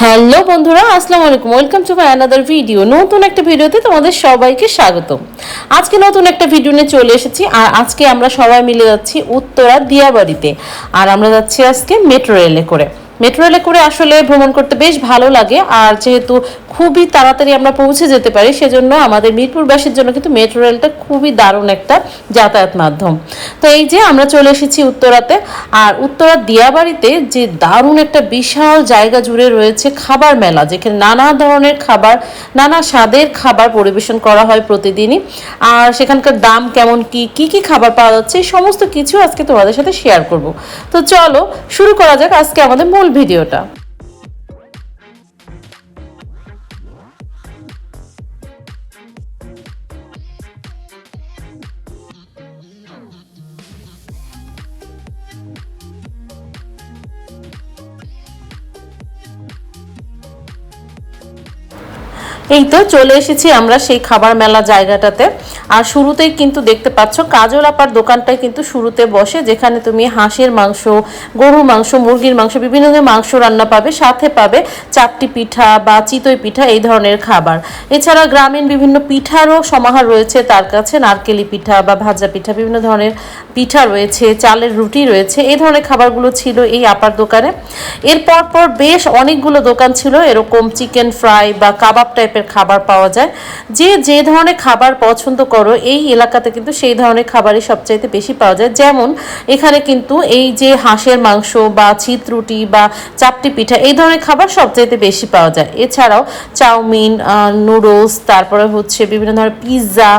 Hello বন্ধুরা, আসসালামু আলাইকুম। Welcome to my another video নতুন একটা ভিডিওতে তোমাদের সবাইকে স্বাগত আজকে নতুন একটা ভিডিও নিয়ে চলে এসেছি। আর আজকে আমরা সবাই মিলে যাচ্ছি উত্তরা দিয়াবাড়িতে। আর আমরা যাচ্ছি আজকে মেট্রো রেলে করে। মেট্রো রেলে করে আসলে ভ্রমণ করতে বেশ ভালো লাগে। আর যেহেতু খুবই তাড়াতাড়ি আমরা পৌঁছে যেতে পারি, সেজন্য আমাদের মিরপুরবাসীর জন্য কিন্তু মেট্রো রেলটা খুবই দারুণ একটা যাতায়াত মাধ্যম। তো এই যে আমরা চলে এসেছি উত্তরাতে, আর উত্তরা দিয়াবাড়িতে যে দারুণ একটা বিশাল জায়গা জুড়ে রয়েছে খাবার মেলা, যেখানে নানা ধরনের খাবার, নানা স্বাদের খাবার পরিবেশন করা হয় প্রতিদিনই। আর সেখানকার দাম কেমন, কি কি কি খাবার পাওয়া যাচ্ছে সমস্ত কিছু আজকে তোমাদের সাথে শেয়ার করব। তো চলো, শুরু করা যাক আজকে আমাদের মূল ভিডিওটা। এই তো চলে এসেছি আমরা সেই খাবার মেলা জায়গাটাতে। আর শুরুতেই কিন্তু দেখতে পাচ্ছ কাজল আপার দোকানটাই কিন্তু শুরুতে বসে, যেখানে তুমি হাঁসের মাংস, গরুর মাংস, মুরগির মাংস, বিভিন্ন ধরনের মাংস রান্না পাবে, সাথে পাবে চারটি পিঠা বা চিতই পিঠা, এই ধরনের খাবার। এছাড়া গ্রামীণ বিভিন্ন পিঠারও সমাহার রয়েছে তার কাছে, নারকেলি পিঠা বা ভাজা পিঠা, বিভিন্ন ধরনের পিঠা রয়েছে, চালের রুটি রয়েছে, এই ধরনের খাবারগুলো ছিল এই আপার দোকানে। এরপর পর বেশ অনেকগুলো দোকান ছিল, এরকম চিকেন ফ্রাই বা কাবাব টাইপের খাবার পাওয়া যায়। যে যে ধরনের খাবার পছন্দ করো এই এলাকাতে কিন্তু সেই ধরনের খাবারই সবচাইতে বেশি পাওয়া যায়। যেমন এখানে কিন্তু এই যে হাঁসের মাংস বা চিত্রুটি বা চাপটি পিঠা এই ধরনের খাবার সবচাইতে বেশি পাওয়া যায়। এছাড়াও চাউমিন নুডলস, তারপরে হচ্ছে বিভিন্ন ধরনের পিৎজা,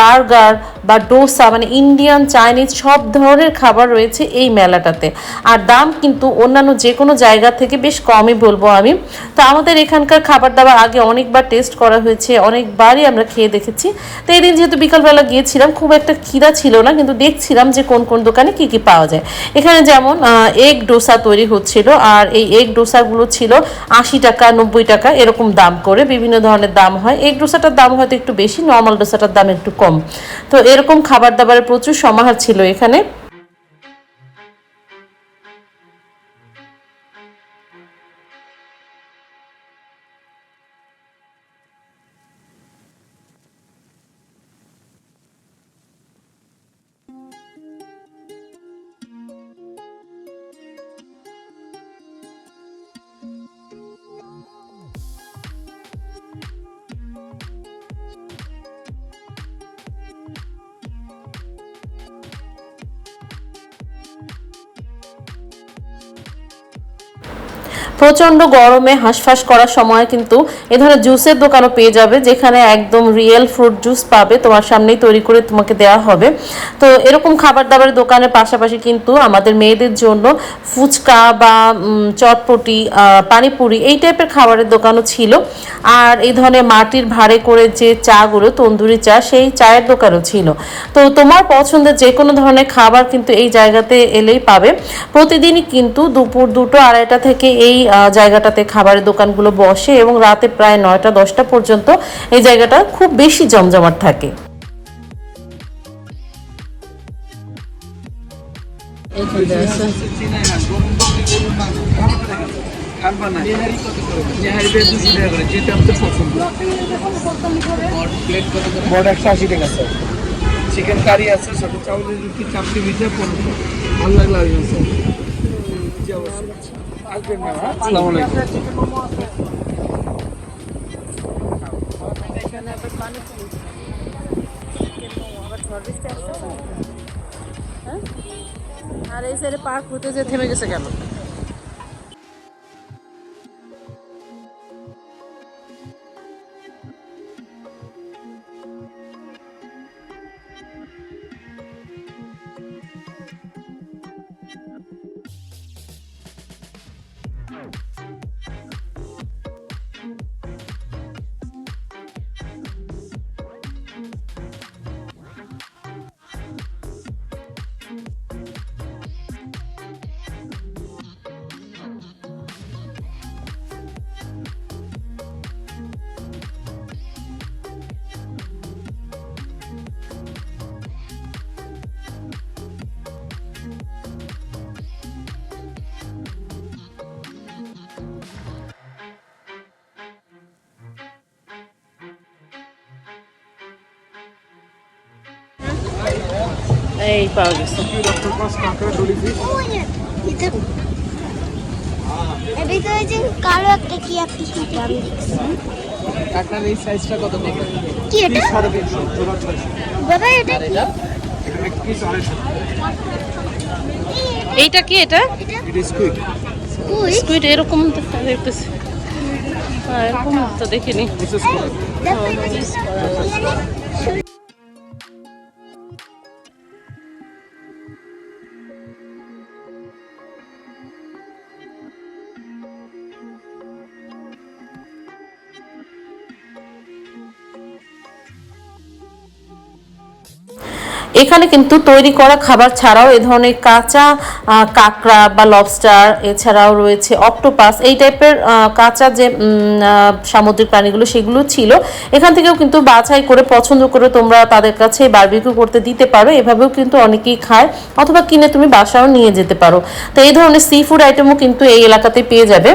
বার্গার বা ডোসা মানে ইন্ডিয়ান, চাইনিজ সব ধরনের খাবার রয়েছে এই মেলাটাতে। আর দাম কিন্তু অন্যান্য যে কোনো জায়গা থেকে বেশ কমই বলব আমি। তো আমাদের এখানকার খাবার দাবার আগে অনেকবার টেস্ট করা হয়েছে, অনেকবারই আমরা খেয়ে দেখেছি। তো এই দিন যেহেতু বিকালবেলা গিয়েছিলাম, খুব একটা খিদা ছিল না, কিন্তু দেখছিলাম যে কোন কোন দোকানে কি কি পাওয়া যায়। এখানে যেমন এগ ডোসা তৈরি হচ্ছিল, আর এই এগ ডোসাগুলো ছিল আশি টাকা, নব্বই টাকা, এরকম দাম করে, বিভিন্ন ধরনের দাম হয়। এগ ডোসাটার দাম হয়তো একটু বেশি নর্মাল ডোসাটার দাম একটু কম। তো এরকম খাবার দাবারের প্রচুর সমাহার ছিল এখানে। প্রচণ্ড গরমে হাঁসফাঁস করার সময় কিন্তু এ ধরনের জুসের দোকানও পেয়ে যাবে, যেখানে একদম রিয়েল ফ্রুট জুস পাবে। তোমার সামনেই তৈরি করে তোমাকে দেওয়া হবে। তো এরকম খাবার দাবারের দোকানের পাশাপাশি কিন্তু আমাদের মেয়েদের জন্য ফুচকা বা চটপটি পানিপুরি এই টাইপের খাবারের দোকানও ছিল। আর এই ধরনের মাটির ভাড়ে করে যে চাগুলো তন্দুরি চা, সেই চায়ের দোকানও ছিল। তো তোমার পছন্দের যে কোনো ধরনের খাবার কিন্তু এই জায়গাতে এলেই পাবে। প্রতিদিনই কিন্তু দুপুর দুটো আড়াইটা থেকে এই জায়গাটাতে খাবারের দোকানগুলো বসে এবং রাতে প্রায় নয়টা, দশটা পর্যন্ত এই জায়গাটা খুব বেশি জমজমাট থাকে। চিকেন কারি আছে সাথে চাউলের রুটি চাপটি পনেরো। ভালো লাগল স্যার আসবেন ম্যাম হ্যাঁ? আসসালামু আলাইকুম। আর এই সাইডে পার্ক হতে যে থেমে গেছে কেন? এই পাওয়া গেছে তো কালো একটা কি আপনি আমি দেখছি কাঁকড়ার এই সাইজটা কত কি এটা জোড়া বাবা এটা কি এইটা কি এটা স্কুইড এরকম দেখতেছি হ্যাঁ এরকম তো দেখিনি এখানে কিন্তু তৈরি করা খাবার ছাড়াও এ ধরনের কাঁচা কাঁকড়া বা লবস্টার এছাড়াও রয়েছে অক্টোপাস এই টাইপের কাঁচা যে সামুদ্রিক প্রাণীগুলো সেগুলো ছিল। এখান থেকেও কিন্তু বাছাই করে, পছন্দ করে তোমরা তাদের কাছে বারবিকিউ করতে দিতে পারো। এভাবেও কিন্তু অনেকেই খায়, অথবা কিনে তুমি বাসাও নিয়ে যেতে পারো। তো এই ধরনের সি ফুড আইটেমও কিন্তু এই এলাকাতে পেয়ে যাবে।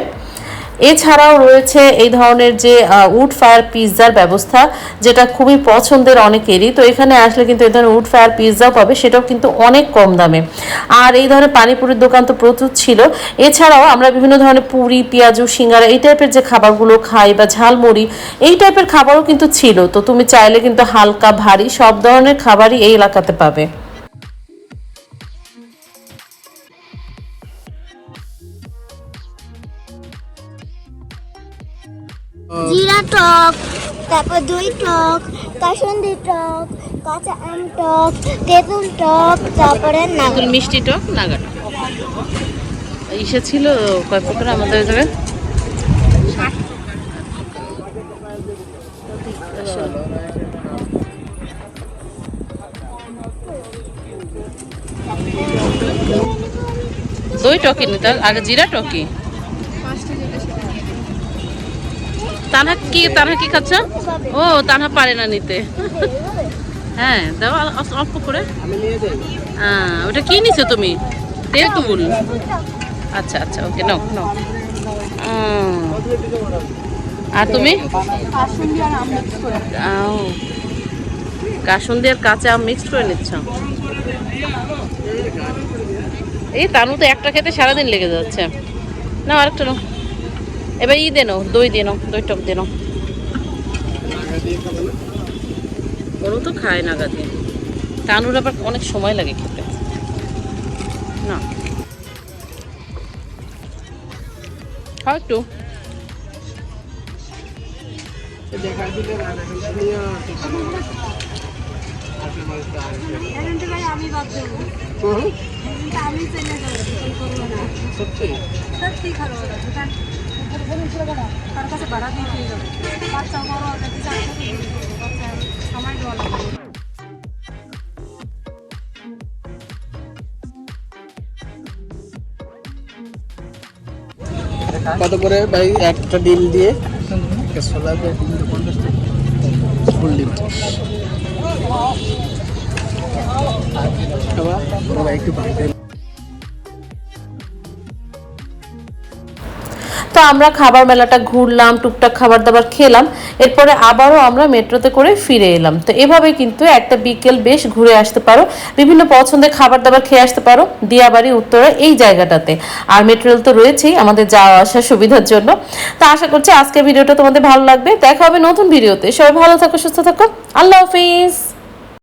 এছাড়াও রয়েছে এই ধরনের যে উড ফায়ার পিৎজার ব্যবস্থা, যেটা খুবই পছন্দের অনেকেরই। তো এখানে আসলে কিন্তু এই ধরনের উড ফায়ার পিৎজাও পাবে, সেটাও কিন্তু অনেক কম দামে। আর এই ধরনের পানিপুরির দোকান তো প্রচুর ছিল। এছাড়াও আমরা বিভিন্ন ধরনের পুরি, পেঁয়াজু, সিঙ্গারা, এই টাইপের যে খাবারগুলো খাই বা ঝালমুড়ি, এই টাইপের খাবারও কিন্তু ছিল। তো তুমি চাইলে কিন্তু হালকা, ভারী, সব ধরনের খাবারই এই এলাকাতে পাবে। জিরা টক, তারপর দই টক কাসন্দি টক, কাঁচা আম টক তেঁতুল টক, তারপরে তেঁতুল মিষ্টি টক, নাগা টক। ইসে ছিল কয় প্রকার আমাদের ওই দই টকি নি তার আগে জিরা টকি তানহা কি তানহা কি খাচ্ছ? ও তানহা পারে না নিতে। হ্যাঁ দাও অল্প- করে। আমি নিয়ে যাই। হ্যাঁ ওটা কি নিছো তুমি? তেঁতুল আচ্ছা আচ্ছা ওকে নাও নাও। আর তুমি? কাসুন্দি আর কাঁচা আম মিক্সড করে নিচ্ছ? এই তানু তো একটা খেতে সারাদিন লেগে যাচ্ছে। না আরেকটা নাও। এবার ই দেনো দই দিয়ে নাও দই টক দিয়ে নাও ওরও তো খায় না গাদি তানুর আবার অনেক সময় লাগে খেতে। না। খাও একটু। আমি কাছে ভাড়া দিয়ে যাবে। বাচ্চা বড় বাচ্চা দেওয়া লাগবে। কত করে ভাই একটা ডিম দিয়ে? দিয়ে ফুল ডিম। একটু তো আমরা খাবার মেলাটা ঘুরলাম, টুকটাক খাবার দাবার খেলাম, এরপরে আবারও আমরা মেট্রোতে করে ফিরে এলাম। তো এভাবে কিন্তু একটা বিকেল বেশ ঘুরে আসতে পারো, বিভিন্ন পছন্দের খাবার দাবার খেয়ে আসতে পারো, দিয়াবাড়ি, উত্তরা, এই জায়গাটাতে। আর মেট্রো রেল তো রয়েছেই আমাদের যাওয়া আসার সুবিধার জন্য। তো আশা করছি আজকের ভিডিওটা তোমাদের ভালো লাগবে। দেখা হবে নতুন ভিডিওতে। সবাই ভালো থাকো, সুস্থ থাকো। আল্লাহ হাফিজ।